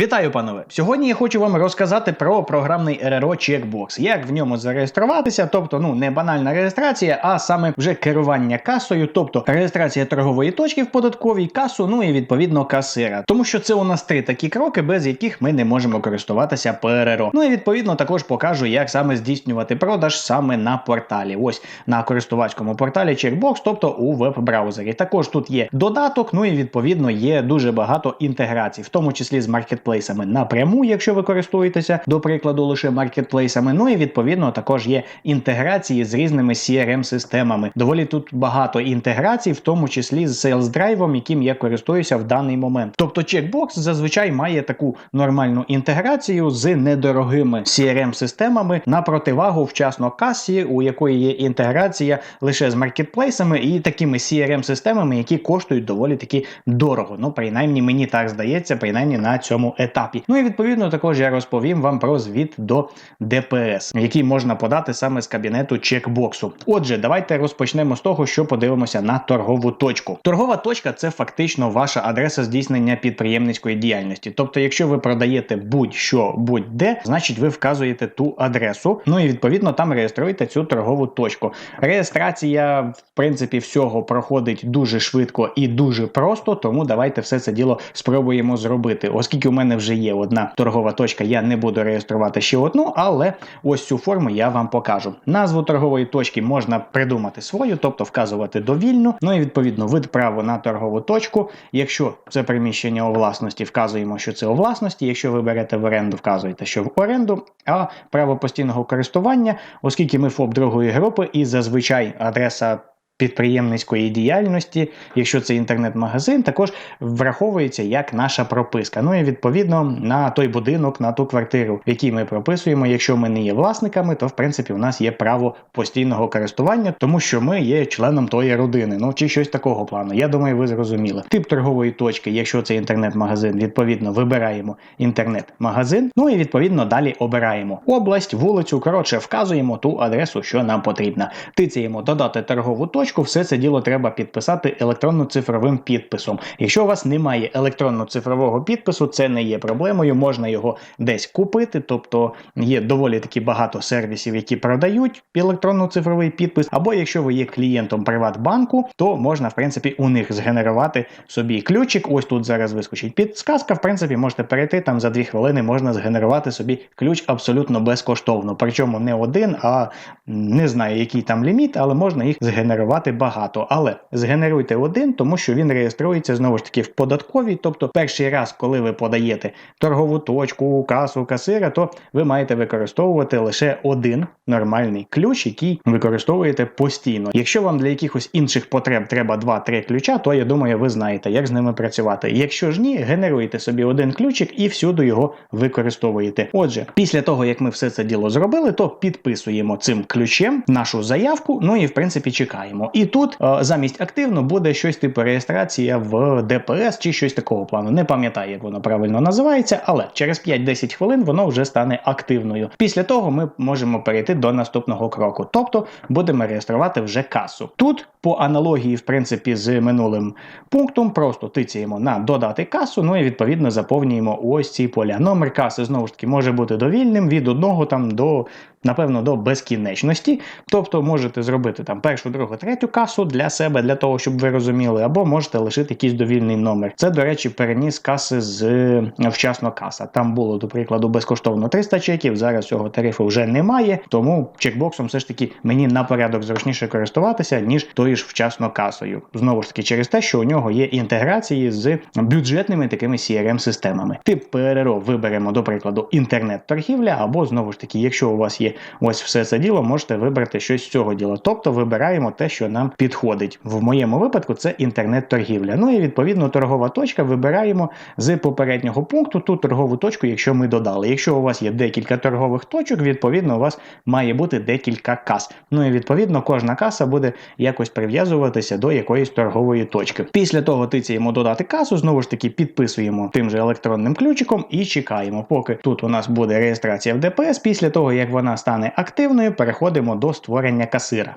Вітаю, панове! Сьогодні я хочу вам розказати про програмний РРО Checkbox, як в ньому зареєструватися, тобто ну не банальна реєстрація, а саме вже керування касою, тобто реєстрація торгової точки в податковій касу, ну і відповідно касира. Тому що це у нас три такі кроки, без яких ми не можемо користуватися ПРРО. Ну і відповідно також покажу, як саме здійснювати продаж саме на порталі. Ось на користувацькому порталі Checkbox, тобто у веб-браузері. Також тут є додаток, ну і відповідно є дуже багато інтеграцій, в тому числі з маркетплейсами напряму, якщо ви користуєтеся, до прикладу, лише маркетплейсами. Ну і відповідно також є інтеграції з різними CRM-системами. Доволі тут багато інтеграцій, в тому числі з Sales Drive, яким я користуюся в даний момент. Тобто Checkbox зазвичай має таку нормальну інтеграцію з недорогими CRM-системами на противагу вчасно касі, у якої є інтеграція лише з маркетплейсами і такими CRM-системами, які коштують доволі таки дорого. Ну, принаймні, мені так здається, принаймні на цьому етапі. Ну і відповідно також я розповім вам про звіт до ДПС, який можна подати саме з кабінету чекбоксу. Отже, давайте розпочнемо з того, що подивимося на торгову точку. Торгова точка це фактично ваша адреса здійснення підприємницької діяльності. Тобто, якщо ви продаєте будь-що будь-де, значить ви вказуєте ту адресу. Ну і відповідно там реєструєте цю торгову точку. Реєстрація, в принципі, всього проходить дуже швидко і дуже просто, тому давайте все це діло спробуємо зробити. Оскільки у мене вже є одна торгова точка, я не буду реєструвати ще одну, але ось цю форму я вам покажу. Назву торгової точки можна придумати свою, тобто вказувати довільно. Ну і відповідно вид права на торгову точку. Якщо це приміщення у власності, вказуємо, що це у власності. Якщо ви берете в оренду, вказуєте, що в оренду. А право постійного користування, оскільки ми ФОП другої групи, і зазвичай адреса. Підприємницької діяльності, якщо це інтернет-магазин, також враховується як наша прописка. Ну і відповідно на той будинок, на ту квартиру, в якій ми прописуємо. Якщо ми не є власниками, то в принципі у нас є право постійного користування, тому що ми є членом тої родини. Ну чи щось такого плану. Я думаю, ви зрозуміли. Тип торгової точки, якщо це інтернет-магазин, відповідно вибираємо інтернет-магазин. Ну і відповідно далі обираємо область, вулицю. Коротше, вказуємо ту адресу, що нам потрібна. Тицяємо додати торгову точку все це діло треба підписати електронно-цифровим підписом. Якщо у вас немає електронно-цифрового підпису, це не є проблемою, можна його десь купити, тобто є доволі таки багато сервісів, які продають електронно-цифровий підпис. Або якщо ви є клієнтом Приватбанку, то можна в принципі у них згенерувати собі ключик. Ось тут зараз вискочить підсказка. В принципі, можете перейти там за дві хвилини, можна згенерувати собі ключ абсолютно безкоштовно. Причому не один, а не знаю, який там ліміт, але можна їх згенерувати багато, але згенеруйте один, тому що він реєструється знову ж таки в податковій. Тобто, перший раз, коли ви подаєте торгову точку, касу, касира, то ви маєте використовувати лише один нормальний ключ, який використовуєте постійно. Якщо вам для якихось інших потреб треба 2-3 ключа, то я думаю, ви знаєте, як з ними працювати. Якщо ж ні, генеруйте собі один ключик і всюди його використовуєте. Отже, після того як ми все це діло зробили, то підписуємо цим ключем нашу заявку. Ну і в принципі чекаємо. І тут е, замість активно буде щось типу реєстрація в ДПС чи щось такого плану. Не пам'ятаю, як воно правильно називається, але через 5-10 хвилин воно вже стане активною. Після того ми можемо перейти до наступного кроку, тобто будемо реєструвати вже касу. Тут по аналогії, в принципі, з минулим пунктом, просто тицяємо на додати касу, ну і відповідно заповнюємо ось ці поля. Номер каси знову ж таки може бути довільним від одного там до. Напевно, до безкінечності, тобто можете зробити там першу, другу, третю касу для себе, для того, щоб ви розуміли, або можете лишити якийсь довільний номер. Це, до речі, переніс каси з вчасно каса. Там було, до прикладу, безкоштовно 300 чеків. Зараз цього тарифу вже немає, тому чекбоксом все ж таки мені на порядок зручніше користуватися, ніж тою ж вчасно касою. Знову ж таки, через те, що у нього є інтеграції з бюджетними такими CRM-системами. Тип ПРРО виберемо, до прикладу, інтернет-торгівля, або знову ж таки, якщо у вас є ось все це діло, можете вибрати щось з цього діла. Тобто вибираємо те, що нам підходить. В моєму випадку це інтернет-торгівля. Ну і відповідно торгова точка вибираємо з попереднього пункту ту торгову точку, якщо ми додали. Якщо у вас є декілька торгових точок, відповідно, у вас має бути декілька кас. Ну і відповідно кожна каса буде якось прив'язуватися до якоїсь торгової точки. Після того тицяємо додати касу, знову ж таки підписуємо тим же електронним ключиком і чекаємо, поки тут у нас буде реєстрація в ДПС. Після того, як вона стане активною, переходимо до створення касира.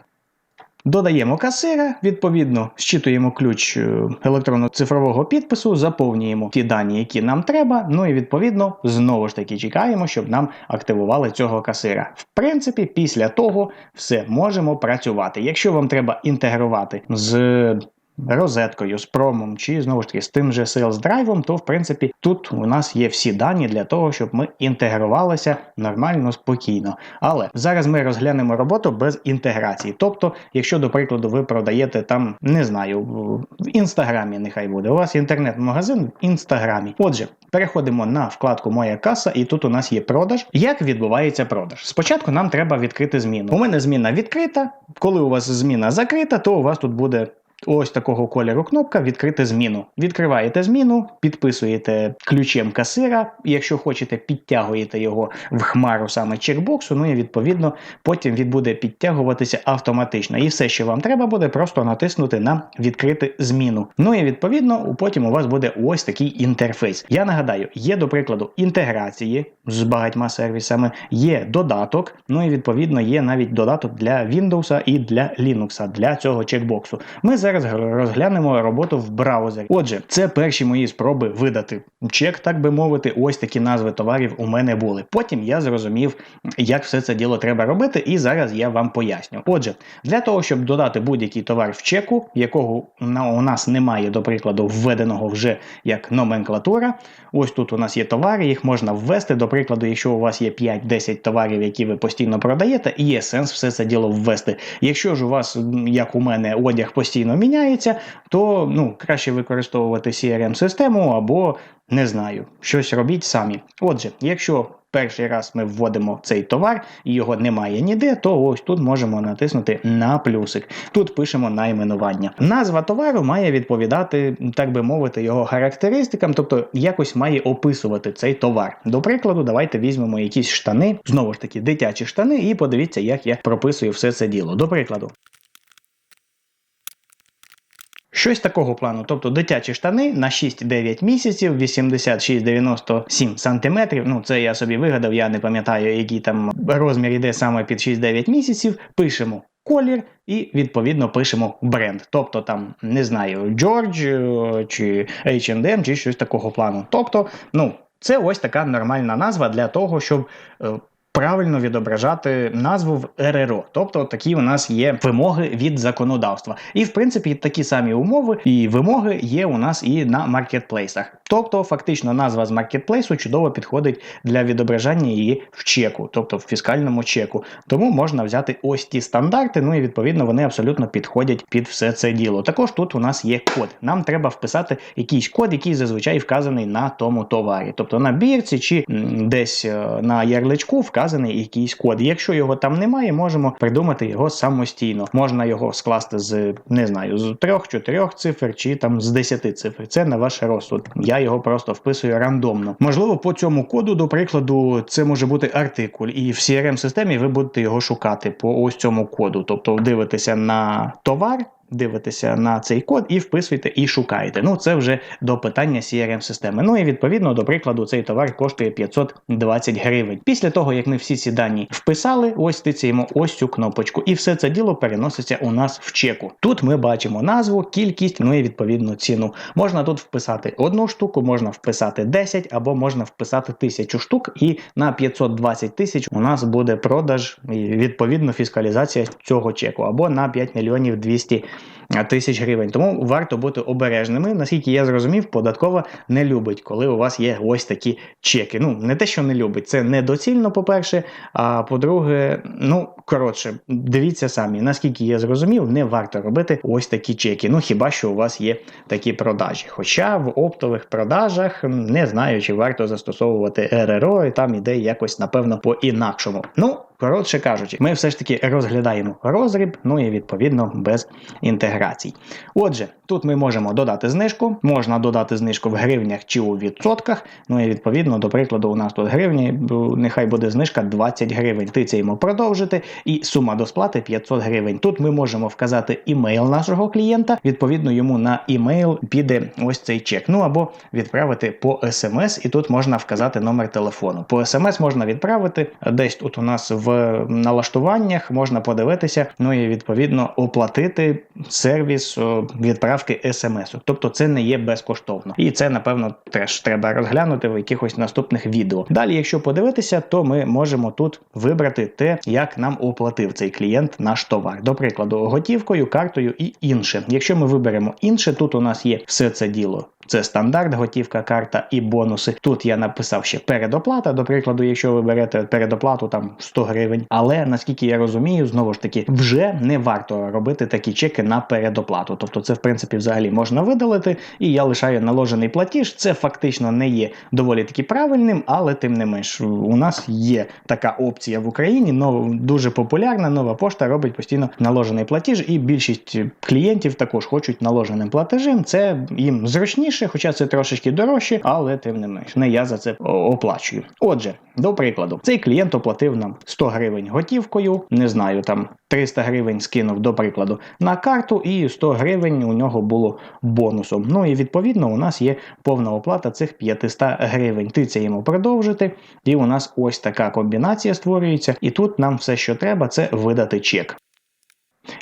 Додаємо касира, відповідно, зчитуємо ключ е, електронно-цифрового підпису, заповнюємо ті дані, які нам треба. Ну і відповідно знову ж таки чекаємо, щоб нам активували цього касира. В принципі, після того все можемо працювати. Якщо вам треба інтегрувати з розеткою, з промом чи знову ж таки з тим же Sales Drive, то в принципі тут у нас є всі дані для того, щоб ми інтегрувалися нормально, спокійно. Але зараз ми розглянемо роботу без інтеграції. Тобто, якщо, до прикладу, ви продаєте там, не знаю, в інстаграмі, нехай буде. У вас інтернет-магазин в інстаграмі. Отже, переходимо на вкладку Моя каса, і тут у нас є продаж. Як відбувається продаж? Спочатку нам треба відкрити зміну. У мене зміна відкрита. Коли у вас зміна закрита, то у вас тут буде Ось такого кольору кнопка відкрити зміну. Відкриваєте зміну, підписуєте ключем касира. Якщо хочете, підтягуєте його в хмару саме чекбоксу. Ну і відповідно потім він буде підтягуватися автоматично. І все, що вам треба, буде просто натиснути на відкрити зміну. Ну і відповідно, потім у вас буде ось такий інтерфейс. Я нагадаю, є, до прикладу, інтеграції з багатьма сервісами, є додаток. Ну і відповідно є навіть додаток для Windows і для Linux, для цього чекбоксу. Ми зараз зараз розглянемо роботу в браузері. Отже, це перші мої спроби видати чек, так би мовити. Ось такі назви товарів у мене були. Потім я зрозумів, як все це діло треба робити, і зараз я вам поясню. Отже, для того, щоб додати будь-який товар в чеку, якого у нас немає, до прикладу, введеного вже як номенклатура. Ось тут у нас є товари, їх можна ввести. До прикладу, якщо у вас є 5-10 товарів, які ви постійно продаєте, і є сенс все це діло ввести. Якщо ж у вас, як у мене, одяг постійно міняється, то ну, краще використовувати CRM-систему або не знаю, щось робіть самі. Отже, якщо перший раз ми вводимо цей товар і його немає ніде, то ось тут можемо натиснути на плюсик. Тут пишемо найменування. Назва товару має відповідати, так би мовити, його характеристикам, тобто якось має описувати цей товар. До прикладу, давайте візьмемо якісь штани, знову ж таки, дитячі штани, і подивіться, як я прописую все це діло. До прикладу. Щось такого плану, тобто дитячі штани на 6-9 місяців, 86-97 сантиметрів. Ну це я собі вигадав, я не пам'ятаю, який там розмір іде саме під 6-9 місяців. Пишемо колір і відповідно пишемо бренд. Тобто там не знаю, George е, чи H&M, чи щось такого плану. Тобто, ну. Це ось така нормальна назва для того, щоб е, правильно відображати назву в РРО. Тобто такі у нас є вимоги від законодавства. І в принципі такі самі умови і вимоги є у нас і на маркетплейсах. Тобто, фактично, назва з маркетплейсу чудово підходить для відображення її в чеку, тобто в фіскальному чеку. Тому можна взяти ось ті стандарти, ну і відповідно вони абсолютно підходять під все це діло. Також тут у нас є код. Нам треба вписати якийсь код, який зазвичай вказаний на тому товарі. Тобто на бірці чи десь е, на ярличку вказаний якийсь код. Якщо його там немає, можемо придумати його самостійно. Можна його скласти з не знаю, з трьох-чотирьох цифр чи там з десяти цифр. Це на ваш розсуд. Я його просто вписую рандомно. Можливо, по цьому коду, до прикладу, це може бути артикуль, і в crm системі ви будете його шукати по ось цьому коду. Тобто дивитеся на товар дивитеся на цей код і вписуєте і шукаєте. Ну, це вже до питання crm системи Ну і відповідно, до прикладу, цей товар коштує 520 гривень. Після того, як ми всі ці дані вписали, ось тицяємо ось цю кнопочку. І все це діло переноситься у нас в чеку. Тут ми бачимо назву, кількість, ну і відповідно ціну. Можна тут вписати одну штуку, можна вписати 10 або можна вписати тисячу штук, і на 520 тисяч у нас буде продаж і відповідно фіскалізація цього чеку, або на 5 мільйонів 200 life. Тисяч гривень. Тому варто бути обережними. Наскільки я зрозумів, податкова не любить, коли у вас є ось такі чеки. Ну, не те, що не любить, це недоцільно, по-перше. А по-друге, ну коротше, дивіться самі, наскільки я зрозумів, не варто робити ось такі чеки. Ну хіба що у вас є такі продажі. Хоча в оптових продажах не знаю, чи варто застосовувати РРО, і там іде якось, напевно, по-інакшому. Ну, коротше кажучи, ми все ж таки розглядаємо розріб, ну і відповідно без інтеграції операцій. Отже, тут ми можемо додати знижку, можна додати знижку в гривнях чи у відсотках. Ну і відповідно, до прикладу, у нас тут гривні, нехай буде знижка 20 гривень. Тицяємо продовжити, і сума до сплати 500 гривень. Тут ми можемо вказати імейл нашого клієнта. Відповідно, йому на імейл піде ось цей чек. Ну або відправити по смс, і тут можна вказати номер телефону. По смс можна відправити десь тут у нас в налаштуваннях, можна подивитися, ну і відповідно оплатити сервіс відправки смс. Тобто це не є безкоштовно. І це, напевно, теж треба розглянути в якихось наступних відео. Далі, якщо подивитися, то ми можемо тут вибрати те, як нам оплатив цей клієнт наш товар. До прикладу, готівкою, картою і інше. Якщо ми виберемо інше, тут у нас є все це діло. Це стандарт, готівка, карта і бонуси. Тут я написав ще передоплата. До прикладу, якщо ви берете передоплату там 100 гривень. Але наскільки я розумію, знову ж таки, вже не варто робити такі чеки на передоплату. Тобто, це в принципі взагалі можна видалити, і я лишаю наложений платіж. Це фактично не є доволі таки правильним, але тим не менш, у нас є така опція в Україні. нов- дуже популярна. Нова пошта робить постійно наложений платіж, і більшість клієнтів також хочуть наложеним платежем. Це їм зручніше, хоча це трошечки дорожче, але тим не менш, не я за це оплачую. Отже, до прикладу, цей клієнт оплатив нам 100 гривень готівкою, не знаю, там 300 гривень скинув до прикладу на карту, і 100 гривень у нього було бонусом. Ну і відповідно у нас є повна оплата цих 500 гривень. Тицяємо продовжити, і у нас ось така комбінація створюється. І тут нам все, що треба, це видати чек.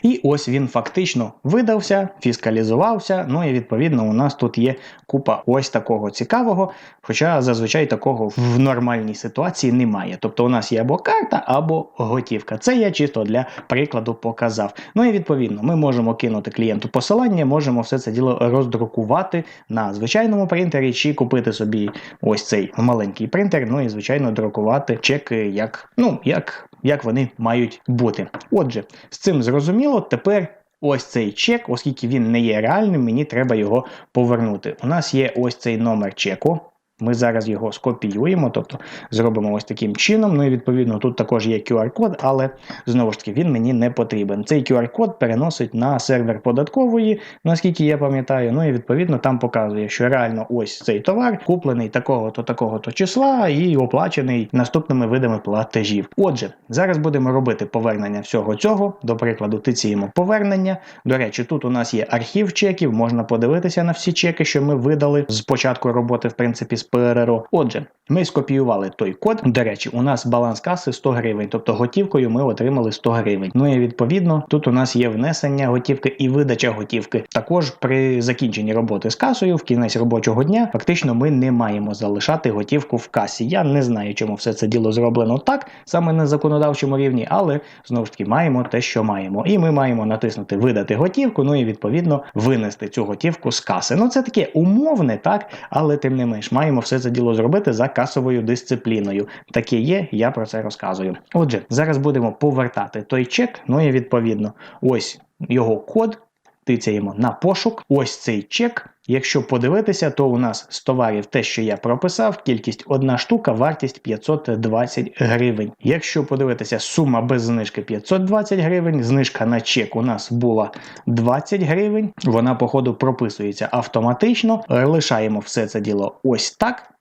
І ось він фактично видався, фіскалізувався. Ну і відповідно у нас тут є купа ось такого цікавого. Хоча зазвичай такого в нормальній ситуації немає. Тобто у нас є або карта, або готівка. Це я чисто для прикладу показав. Ну і відповідно ми можемо кинути клієнту посилання, можемо все це діло роздрукувати на звичайному принтері чи купити собі ось цей маленький принтер. Ну і звичайно друкувати чеки як, ну, як як вони мають бути. Отже, з цим зрозуміло, тепер. Ось цей чек, оскільки він не є реальним, мені треба його повернути. У нас є ось цей номер чеку. Ми зараз його скопіюємо, тобто зробимо ось таким чином. Ну і відповідно тут також є QR-код, але знову ж таки він мені не потрібен. Цей QR-код переносить на сервер податкової, наскільки я пам'ятаю. Ну і відповідно там показує, що реально ось цей товар куплений такого-то, такого-то числа і оплачений наступними видами платежів. Отже, зараз будемо робити повернення всього цього. До прикладу, тиціємо повернення. До речі, тут у нас є архів чеків, можна подивитися на всі чеки, що ми видали з початку роботи, в принципі, з ПРРО. Отже, ми скопіювали той код. До речі, у нас баланс каси 100 гривень, тобто готівкою ми отримали 100 гривень. Ну і відповідно тут у нас є внесення готівки і видача готівки. Також при закінченні роботи з касою в кінець робочого дня фактично ми не маємо залишати готівку в касі. Я не знаю, чому все це діло зроблено так, саме на законодавчому рівні, але знову ж таки маємо те, що маємо. І ми маємо натиснути видати готівку, ну і відповідно винести цю готівку з каси. Ну це таке умовне, так, але тим не менш маємо все це діло зробити за касовою дисципліною. Таке є, я про це розказую. Отже, зараз будемо повертати той чек. Ну і відповідно, ось його код. Тицяємо на пошук. Ось цей чек. Якщо подивитися, то у нас з товарів те, що я прописав, кількість одна штука, вартість 520 гривень. Якщо подивитися, сума без знижки 520 гривень, знижка на чек у нас була 20 гривень. Вона, по ходу, прописується автоматично. Лишаємо все це діло ось так.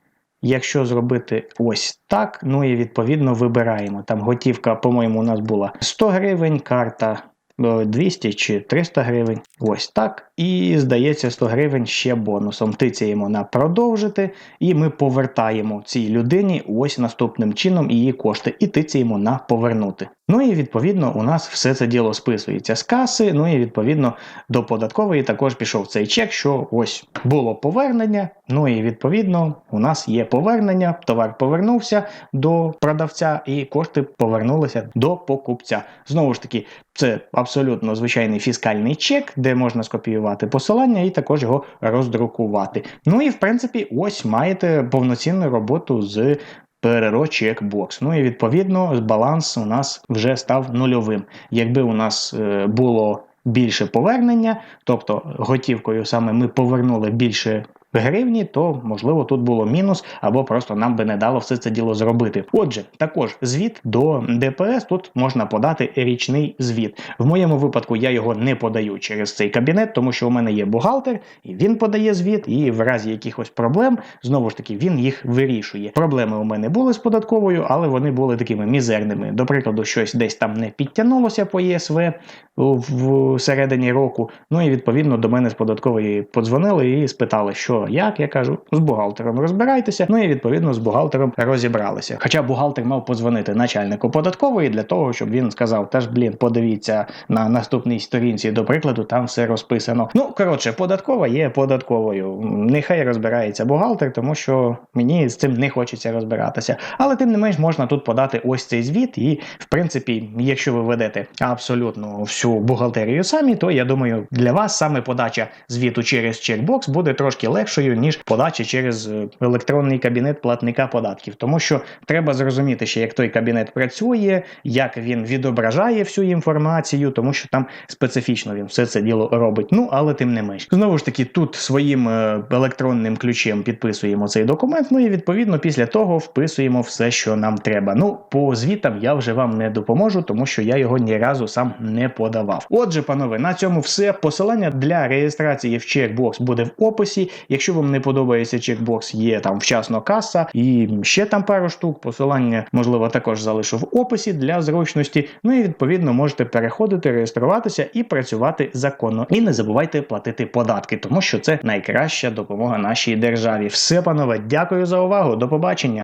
Якщо зробити ось так, ну і відповідно вибираємо. Там готівка, по-моєму, у нас була 100 гривень, карта 200 чи 300 гривень. Ось так. І здається, 100 гривень ще бонусом. Тицяємо на продовжити, і ми повертаємо цій людині ось наступним чином її кошти, і тицяємо на повернути. Ну і відповідно у нас все це діло списується з каси. Ну і відповідно до податкової також пішов цей чек, що ось було повернення. Ну і відповідно у нас є повернення, товар повернувся до продавця, і кошти повернулися до покупця. Знову ж таки, це абсолютно звичайний фіскальний чек, де можна скопіювати посилання і також його роздрукувати. Ну і в принципі, ось маєте повноцінну роботу з ПРРО чекбокс. Ну і відповідно баланс у нас вже став нульовим. Якби у нас е, було більше повернення, тобто готівкою саме ми повернули більше гривні, то можливо тут було мінус, або просто нам би не дало все це діло зробити. Отже, також звіт до ДПС тут можна подати річний звіт. В моєму випадку я його не подаю через цей кабінет, тому що у мене є бухгалтер, і він подає звіт, і в разі якихось проблем знову ж таки він їх вирішує. Проблеми у мене були з податковою, але вони були такими мізерними. До прикладу, щось десь там не підтягнулося по ЄСВ в середині року. Ну і відповідно до мене з податкової подзвонили і спитали, що як. Я кажу, з бухгалтером розбирайтеся. Ну і відповідно з бухгалтером розібралися. Хоча бухгалтер мав подзвонити начальнику податкової для того, щоб він сказав: та блін, подивіться на наступній сторінці, до прикладу, там все розписано. Ну коротше, податкова є податковою. Нехай розбирається бухгалтер, тому що мені з цим не хочеться розбиратися. Але тим не менш можна тут подати ось цей звіт, і в принципі, якщо ви ведете абсолютно всю бухгалтерію самі, то я думаю, для вас саме подача звіту через чекбокс буде трошки легшою, ніж подача через е, електронний кабінет платника податків, тому що треба зрозуміти, ще як той кабінет працює, як він відображає всю інформацію, тому що там специфічно він все це діло робить. Ну але тим не менш, знову ж таки, тут своїм е, електронним ключем підписуємо цей документ. Ну і відповідно після того вписуємо все, що нам треба. Ну по звітам я вже вам не допоможу, тому що я його ні разу сам не подавав. Отже, панове, на цьому все. Посилання для реєстрації в чекбокс буде в описі. Якщо вам не подобається чекбокс, є там вчасно каса і ще там пару штук. Посилання можливо також залишу в описі для зручності. Ну і відповідно можете переходити, реєструватися і працювати законно. І не забувайте платити податки, тому що це найкраща допомога нашій державі. Все, панове, дякую за увагу. До побачення.